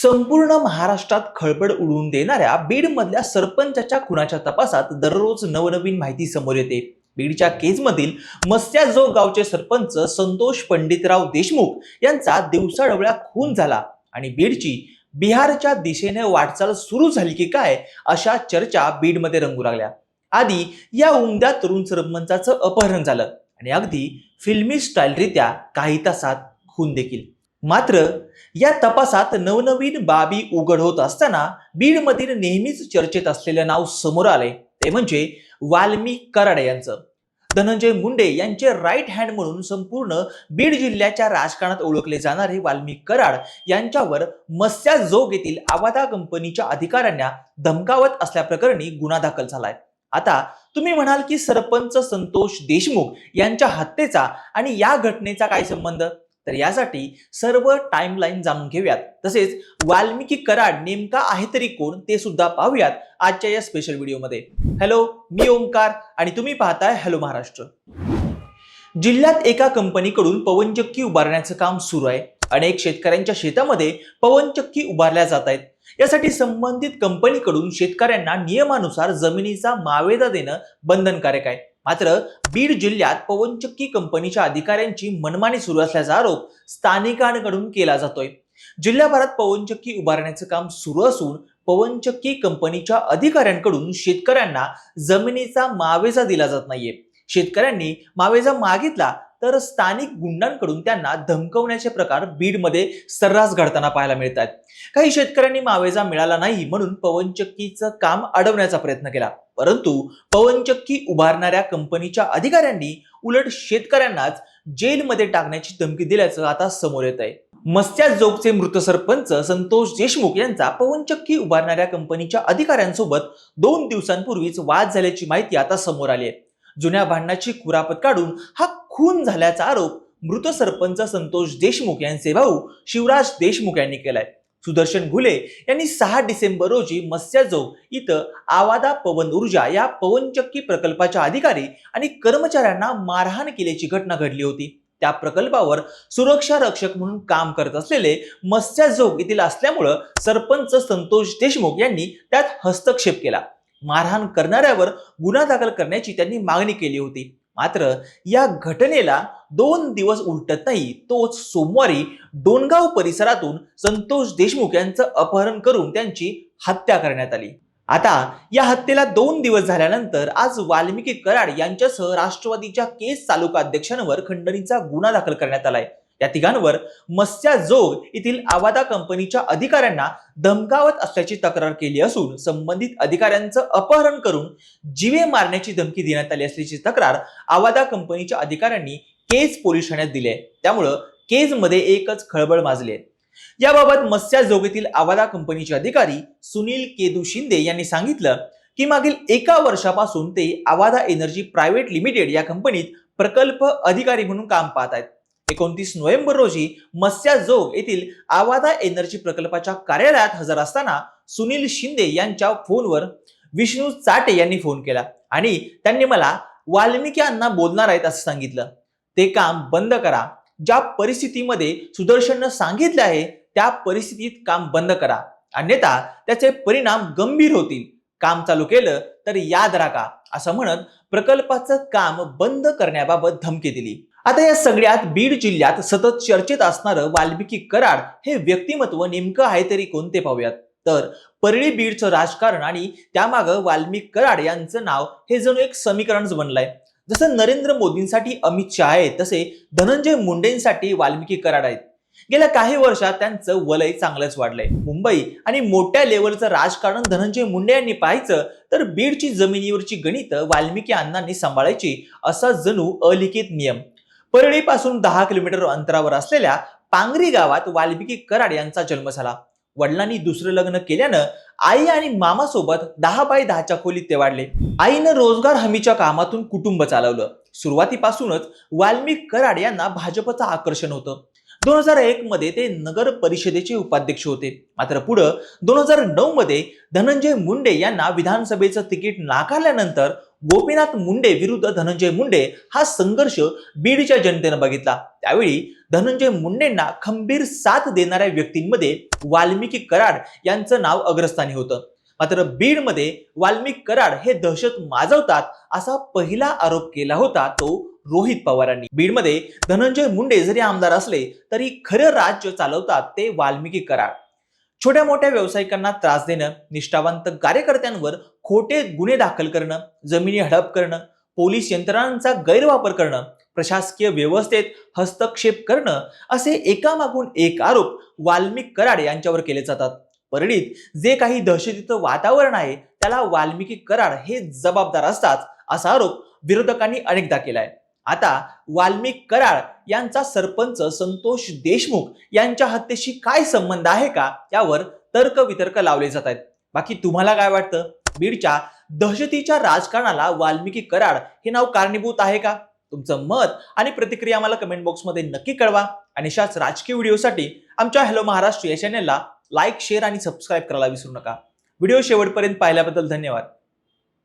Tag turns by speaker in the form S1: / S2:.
S1: संपूर्ण महाराष्ट्रात खळबळ उडवून देणाऱ्या बीडमधल्या सरपंचाच्या खुनाच्या तपासात दररोज नवनवीन माहिती समोर येते. बीडच्या केजमधील मस्याजोग गावचे सरपंच संतोष पंडितराव देशमुख यांचा दिवसाढवळ्या खून झाला आणि बीडची बिहारच्या दिशेने वाटचाल सुरू झाली की काय अशा चर्चा बीडमध्ये रंगू लागल्या. आधी या उमद्या तरुण सरपंचाचं अपहरण झालं आणि अगदी फिल्मी स्टाईलरित्या काही तासात खून देखील. मात्र या तपासात नवनवीन बाबी उघड होत असताना बीडमधील नेहमीच चर्चेत असलेलं नाव समोर आले ते म्हणजे वाल्मिक कराडे यांचं. धनंजय मुंडे यांचे राईट हँड म्हणून संपूर्ण बीड जिल्ह्याच्या राजकारणात ओळखले जाणारे वाल्मिक कराड यांच्यावर मस्याजोग येथील आवादा कंपनीच्या अधिकाऱ्यांना धमकावत असल्याप्रकरणी गुन्हा दाखल झालाय. आता तुम्ही म्हणाल की सरपंच संतोष देशमुख यांच्या हत्येचा आणि या घटनेचा काय संबंध? तर यासाठी सर्व टाइमलाईन जाणून घेऊयात. तसेच वाल्मिकी कराड नेमका आहे तरी कोण ते सुद्धा पाहूयात आजच्या या स्पेशल व्हिडिओमध्ये हॅलो मी ओमकार आणि तुम्ही पाहताय हॅलो महाराष्ट्र. जिल्ह्यात एका कंपनीकडून पवनचक्की उभारण्याचं काम सुरू आहे. अनेक शेतकऱ्यांच्या शेतामध्ये पवनचक्की उभारल्या जात आहेत. यासाठी संबंधित कंपनीकडून शेतकऱ्यांना नियमानुसार जमिनीचा मावेदा देणं बंधनकारक आहे. मात्र बीड जिल्ह्यात पवनचक्की कंपनीच्या अधिकाऱ्यांची मनमानी सुरू असल्याचा आरोप स्थानिकांकडून केला जातोय. जिल्ह्याभरात पवनचक्की उभारण्याचं काम सुरू असून पवनचक्की कंपनीच्या अधिकाऱ्यांकडून शेतकऱ्यांना जमिनीचा मावेजा दिला जात नाहीये. शेतकऱ्यांनी मावेजा मागितला तर स्थानिक गुंडांकडून त्यांना धमकवण्याचे प्रकार बीडमध्ये सर्रास घडताना पाहायला मिळतात काही शेतकऱ्यांनी मावेजा मिळाला नाही म्हणून पवनचक्कीचं काम अडवण्याचा प्रयत्न केला. परंतु पवनचक्की उभारणाऱ्या कंपनीच्या अधिकाऱ्यांनी उलट शेतकऱ्यांनाच जेलमध्ये टाकण्याची धमकी दिल्याचं आता समोर येत आहे मत्स्याजोगचे मृत सरपंच संतोष देशमुख यांचा पवनचक्की उभारणाऱ्या कंपनीच्या अधिकाऱ्यांसोबत दोन दिवसांपूर्वीच वाद झाल्याची माहिती आता समोर आली आहे जुन्या भांडणाची कुरापत काढून हा खून झाल्याचा आरोप मृत सरपंच संतोष देशमुख यांचे भाऊ शिवराज देशमुख यांनी केलाय. सुदर्शन घुले यांनी सहा डिसेंबर रोजी मत्स्यजोग इथं आवादा पवन ऊर्जा या पवनचक्की प्रकल्पाच्या अधिकारी आणि कर्मचाऱ्यांना मारहाण केल्याची घटना घडली होती. त्या प्रकल्पावर सुरक्षा रक्षक म्हणून काम करत असलेले मत्स्याजोग येथील असल्यामुळं सरपंच संतोष देशमुख यांनी त्यात हस्तक्षेप केला. मारहाण करणाऱ्यावर गुन्हा दाखल करण्याची त्यांनी मागणी केली होती. मात्र या घटनेला दोन दिवस उलटत नाही तोच सोमवारी डोणगाव परिसरातून संतोष देशमुख यांचं अपहरण करून त्यांची हत्या करण्यात आली. आता या हत्येला दोन दिवस झाल्यानंतर आज वाल्मिकी कराड यांच्यासह राष्ट्रवादीच्या केस तालुका अध्यक्षांवर खंडणीचा गुन्हा दाखल करण्यात आलाय. या तिघांवर मत्स्याजोग येथील आवादा कंपनीच्या अधिकाऱ्यांना धमकावत असल्याची तक्रार केली असून संबंधित अधिकाऱ्यांचं अपहरण करून जीवे मारण्याची धमकी देण्यात आली असल्याची तक्रार आवादा कंपनीच्या अधिकाऱ्यांनी केज पोलीस ठाण्यात दिली आहे. त्यामुळं केजमध्ये एकच खळबळ माजली आहे. याबाबत मत्स्याजोगेतील आवादा कंपनीचे अधिकारी सुनील केदू शिंदे यांनी सांगितलं की मागील एका वर्षापासून ते आवादा एनर्जी प्रायव्हेट लिमिटेड या कंपनीत प्रकल्प अधिकारी म्हणून काम पाहत आहेत. एकोणतीस नोव्हेंबर रोजी मत्स्याजोग येथील आवादा एनर्जी प्रकल्पाच्या कार्यालयात हजर असताना सुनील शिंदे यांच्या फोनवर विष्णू चाटे यांनी फोन केला आणि त्यांनी मला वाल्मिकी अण्णा बोलणार आहेत असं सांगितलं. ते काम बंद करा. ज्या परिस्थितीमध्ये सुदर्शननं सांगितले आहे त्या परिस्थितीत काम बंद करा. अन्यथा त्याचे परिणाम गंभीर होतील. काम चालू केलं तर याद राखा असं म्हणत प्रकल्पाचं काम बंद करण्याबाबत धमकी दिली. आता या सगळ्यात बीड जिल्ह्यात सतत चर्चेत असणारं वाल्मिकी कराड हे व्यक्तिमत्व नेमकं आहे तरी कोणते पाहूयात. तर परळी बीडचं राजकारण आणि त्यामागं वाल्मिक कराड यांचं नाव हे जणू एक समीकरणच बनलंय. जसं नरेंद्र मोदींसाठी अमित शहा आहेत तसे धनंजय मुंडेंसाठी वाल्मिकी कराड आहेत. गेल्या काही वर्षात त्यांचं वलय चांगलंच वाढलंय. मुंबई आणि मोठ्या लेवलचं राजकारण धनंजय मुंडे यांनी पाहायचं तर बीडची जमिनीवरची गणित वाल्मिकी अण्णांनी सांभाळायची असा जणू अलिखित नियम. परळीपासून दहा किलोमीटर अंतरावर असलेल्या पांगरी गावात वाल्मिकी कराड यांचा जन्म झाला. वडिलांनी दुसरं लग्न केल्यानं आई आणि मामासोबत दहा बाय दहाच्या खोलीत ते वाढले. आईनं रोजगार हमीच्या कामातून कुटुंब चालवलं. सुरुवातीपासूनच वाल्मिक कराड यांना भाजपचं आकर्षण होतं. दोन हजार एक मध्ये ते नगर परिषदेचे उपाध्यक्ष होते. मात्र पुढं दोन हजार नऊ मध्ये धनंजय मुंडे यांना विधानसभेचं तिकीट नाकारल्यानंतर गोपीनाथ मुंडे विरुद्ध धनंजय मुंडे हा संघर्ष बीडच्या जनतेनं बघितला. त्यावेळी धनंजय मुंडेंना खंबीर साथ देणाऱ्या व्यक्तींमध्ये वाल्मिकी कराड यांचं नाव अग्रस्थानी होतं. मात्र बीडमध्ये वाल्मिक कराड हे दहशत माजवतात असा पहिला आरोप केला होता तो रोहित पवारांनी. बीडमध्ये धनंजय मुंडे जरी आमदार असले तरी खरं राज्य चालवतात ते वाल्मिकी कराड. छोट्या मोठ्या व्यावसायिकांना त्रास देणं निष्ठावंत कार्यकर्त्यांवर खोटे गुन्हे दाखल करणं जमिनी हडप करणं पोलीस यंत्रणांचा गैरवापर करणं प्रशासकीय व्यवस्थेत हस्तक्षेप करणं असे एकामागून एक आरोप वाल्मिक कराड यांच्यावर केले जातात. परळीत जे काही दहशतीचं वातावरण आहे त्याला वाल्मिकी कराड हे जबाबदार असतात असा आरोप विरोधकांनी अनेकदा केलाय. आता वाल्मिक कराड यांचा सरपंच संतोष देशमुख यांच्या हत्येशी काय संबंध आहे का यावर तर्क वितर्क लावले जात आहेत. बाकी तुम्हाला काय वाटतं? बीडच्या दहशतीच्या राजकारणाला वाल्मिकी कराड हे नाव कारणीभूत आहे का? तुमचं मत आणि प्रतिक्रिया आम्हाला कमेंट बॉक्समध्ये नक्की कळवा. आणि अशाच राजकीय व्हिडिओसाठी आमच्या हॅलो महाराष्ट्र या चॅनेलला लाईक शेअर आणि सबस्क्राईब करायला विसरू नका. व्हिडिओ शेवटपर्यंत पाहिल्याबद्दल धन्यवाद.